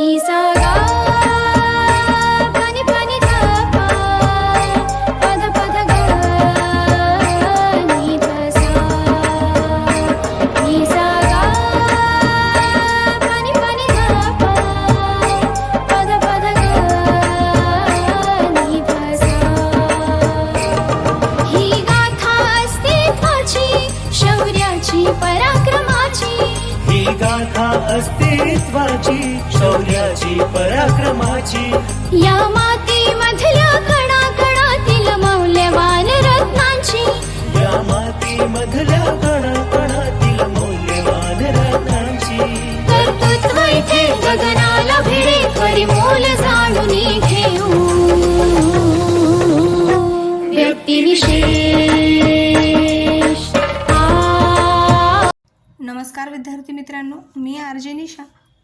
Japanese गाथा अस्तित्वाची शौर्याची पराक्रमाची. या मातीमधल्या कणाकणातील मौल्यवान रत्नांची. या माती मधल्या नमस्कार विद्यार्थी मित्रांनो. मी R J Nisha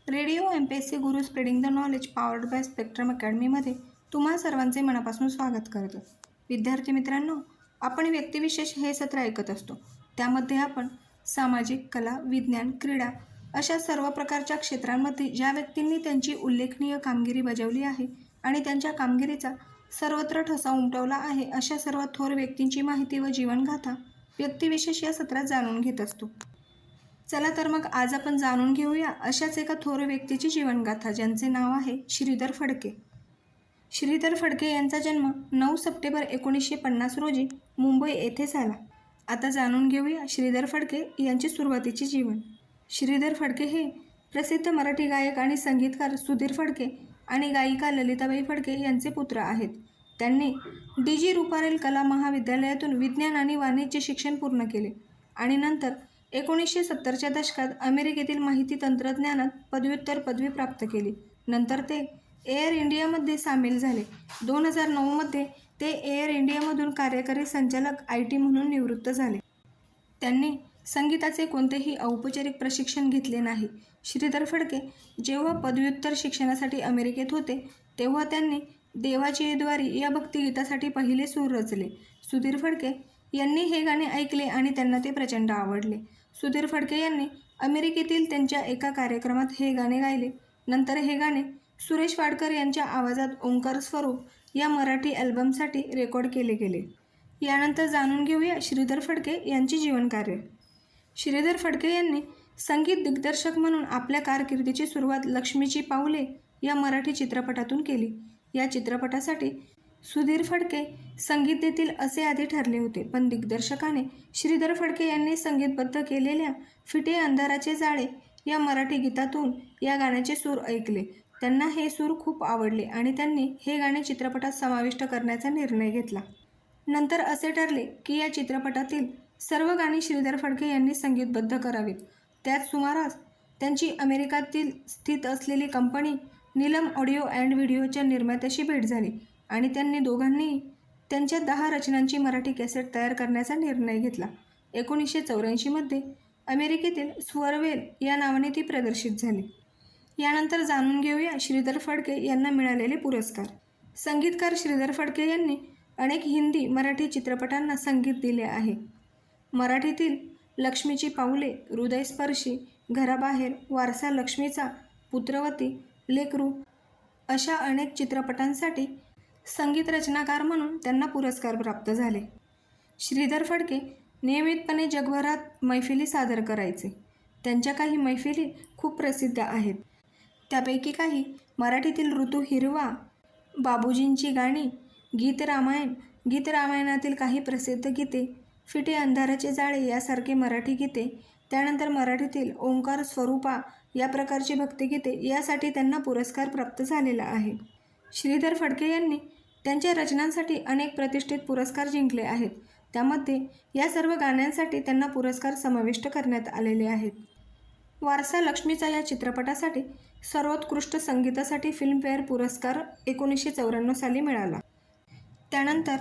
radio M P S C Guru spreading the knowledge powered by spectrum अकॅडमीमध्ये तुम्हा सर्वांचे मनापासून स्वागत करतो. विद्यार्थी मित्रांनो आपण व्यक्तिविशेष हे सत्र ऐकत असतो. त्यामध्ये आपण सामाजिक कला विज्ञान क्रीडा अशा सर्व प्रकारच्या क्षेत्रांमध्ये ज्या व्यक्तींनी त्यांची उल्लेखनीय कामगिरी बजावली आहे आणि त्यांच्या कामगिरीचा सर्वत्र ठसा उमटवला आहे अशा सर्व थोर व्यक्तींची माहिती व जीवनगाथा व्यक्तिविशेष या सत्रात जाणून घेत असतो. चला तर मग आज आपण जाणून घेऊया अशाच एका थोर व्यक्तीची जीवनगाथा ज्यांचे नाव आहे श्रीधर फडके. श्रीधर फडके यांचा जन्म नऊ सप्टेंबर एकोणीसशे पन्नास रोजी मुंबई येथे झाला. आता जाणून घेऊया श्रीधर फडके यांचे सुरुवातीचे जीवन. श्रीधर फडके हे प्रसिद्ध मराठी गायक आणि संगीतकार सुधीर फडके आणि गायिका ललिताबाई फडके यांचे पुत्र आहेत. त्यांनी डी जी रुपारेल कला महाविद्यालयातून विज्ञान आणि वाणिज्य शिक्षण पूर्ण केले आणि नंतर एकोणीसशे सत्तरच्या दशकात अमेरिकेतील माहिती तंत्रज्ञानात पदव्युत्तर पदवी प्राप्त केली. नंतर ते एअर इंडियामध्ये सामील झाले. दोन हजार नऊमध्ये ते एअर इंडियामधून कार्यकारी संचालक आय टी म्हणून निवृत्त झाले. त्यांनी संगीताचे कोणतेही औपचारिक प्रशिक्षण घेतले नाही. श्रीधर फडके जेव्हा पदव्युत्तर शिक्षणासाठी अमेरिकेत होते तेव्हा त्यांनी देवाची द्वारी या भक्तिगीतासाठी पहिले सूर रचले. सुधीर फडके यांनी हे गाणे ऐकले आणि त्यांना ते प्रचंड आवडले. सुधीर फडके यांनी अमेरिकेतील त्यांच्या एका कार्यक्रमात हे गाणे गायले. नंतर हे गाणे सुरेश वाडकर यांच्या आवाजात ओंकार स्वरूप या मराठी अल्बमसाठी रेकॉर्ड केले गेले. यानंतर जाणून घेऊया श्रीधर फडके यांचे जीवनकार्य. श्रीधर फडके यांनी संगीत दिग्दर्शक म्हणून आपल्या कारकिर्दीची सुरुवात लक्ष्मीची पाऊले या मराठी चित्रपटातून केली. या चित्रपटासाठी सुधीर फडके संगीत देतील असे आधी ठरले होते पण दिग्दर्शकाने श्रीधर फडके यांनी संगीतबद्ध केलेल्या फिटे अंधाराचे जाळे या मराठी गीतातून या गाण्याचे सूर ऐकले. त्यांना हे सूर खूप आवडले आणि त्यांनी हे गाणे चित्रपटात समाविष्ट करण्याचा निर्णय घेतला. नंतर असे ठरले की या चित्रपटातील सर्व गाणी श्रीधर फडके यांनी संगीतबद्ध करावीत. त्याच सुमारास त्यांची अमेरिकातील स्थित असलेली कंपनी नीलम ऑडिओ अँड व्हिडिओच्या निर्मात्याशी भेट झाली. आणि त्यांनी दोघांनी त्यांच्या दहा रचनांची मराठी कॅसेट तयार करण्याचा निर्णय घेतला. एकोणीसशे चौऱ्याऐंशीमध्ये अमेरिकेतील स्वरवेल या नावाने ती प्रदर्शित झाली. यानंतर जाणून घेऊया श्रीधर फडके यांना मिळालेले पुरस्कार. संगीतकार श्रीधर फडके यांनी अनेक हिंदी मराठी चित्रपटांना संगीत दिले आहे. मराठीतील लक्ष्मीची पाऊले हृदयस्पर्शी घराबाहेर वारसा लक्ष्मीचा पुत्रवती लेकरू अशा अनेक चित्रपटांसाठी संगीत रचनाकार म्हणून त्यांना पुरस्कार प्राप्त झाले. श्रीधर फडके नियमितपणे जगभरात मैफिली सादर करायचे. त्यांच्या काही मैफिली खूप प्रसिद्ध आहेत. त्यापैकी काही मराठीतील ऋतू हिरवा बाबूजींची गाणी गीत रामायण गीत रामायणातील काही प्रसिद्ध गीते फिटे अंधाराचे जाळे यासारखे मराठी गीते त्यानंतर मराठीतील ओंकार स्वरूपा या प्रकारची भक्तिगीते यासाठी त्यांना पुरस्कार प्राप्त झालेला आहे. श्रीधर फडके यांनी त्यांच्या रचनांसाठी अनेक प्रतिष्ठित पुरस्कार जिंकले आहेत. त्यामध्ये या सर्व गाण्यांसाठी त्यांना पुरस्कार समाविष्ट करण्यात आलेले आहेत. वारसा लक्ष्मीचा या चित्रपटासाठी सर्वोत्कृष्ट संगीतासाठी फिल्मफेअर पुरस्कार एकोणीसशे चौऱ्याण्णव साली मिळाला. त्यानंतर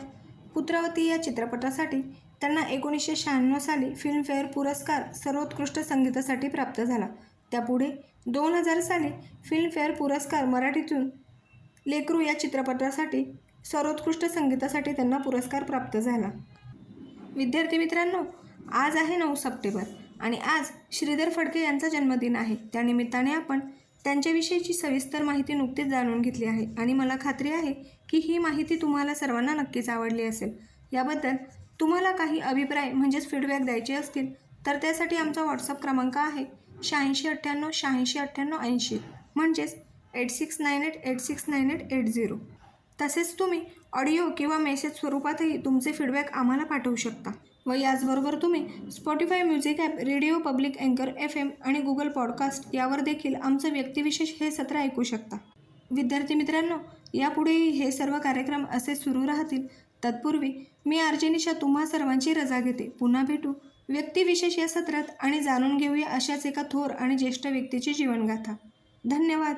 पुत्रवती या चित्रपटासाठी त्यांना एकोणीसशे शहाण्णव साली फिल्मफेअर पुरस्कार सर्वोत्कृष्ट संगीतासाठी प्राप्त झाला. त्यापुढे दोन हजार साली फिल्मफेअर पुरस्कार मराठीतून लेकरू या चित्रपटासाठी सर्वोत्कृष्ट संगीतासाठी त्यांना पुरस्कार प्राप्त झाला. विद्यार्थी मित्रांनो आज आहे नऊ सप्टेंबर आणि आज श्रीधर फडके यांचा जन्मदिन आहे. त्यानिमित्ताने आपण त्यांच्याविषयीची सविस्तर माहिती नुकतीच जाणून घेतली आहे आणि मला खात्री आहे की ही माहिती तुम्हाला सर्वांना नक्कीच आवडली असेल. याबद्दल तुम्हाला काही अभिप्राय म्हणजेच फीडबॅक द्यायचे असतील तर त्यासाठी आमचा व्हॉट्सअप क्रमांक आहे शहाऐंशी अठ्ठ्याण्णव शहाऐंशी अठ्ठ्याण्णव ऐंशी म्हणजेच eight six nine eight eight six nine eight eight zero तसेच तुम्ही ऑडिओ किंवा मेसेज स्वरूपातही तुमचे फीडबॅक आम्हाला पाठवू शकता. व याचबरोबर तुम्ही Spotify music app radio public अँकर एफ एम आणि गुगल पॉडकास्ट यावर देखील आमचं व्यक्तिविशेष हे सत्र ऐकू शकता. विद्यार्थी मित्रांनो यापुढेही हे सर्व कार्यक्रम असे सुरू राहतील. तत्पूर्वी मी अर्जनिशा तुम्हा सर्वांची रजा घेते. पुन्हा भेटू. व्यक्तिविशेष या सत्रात आणि जाणून घेऊया अशाच एका थोर आणि ज्येष्ठ व्यक्तीची जीवनगाथा. धन्यवाद.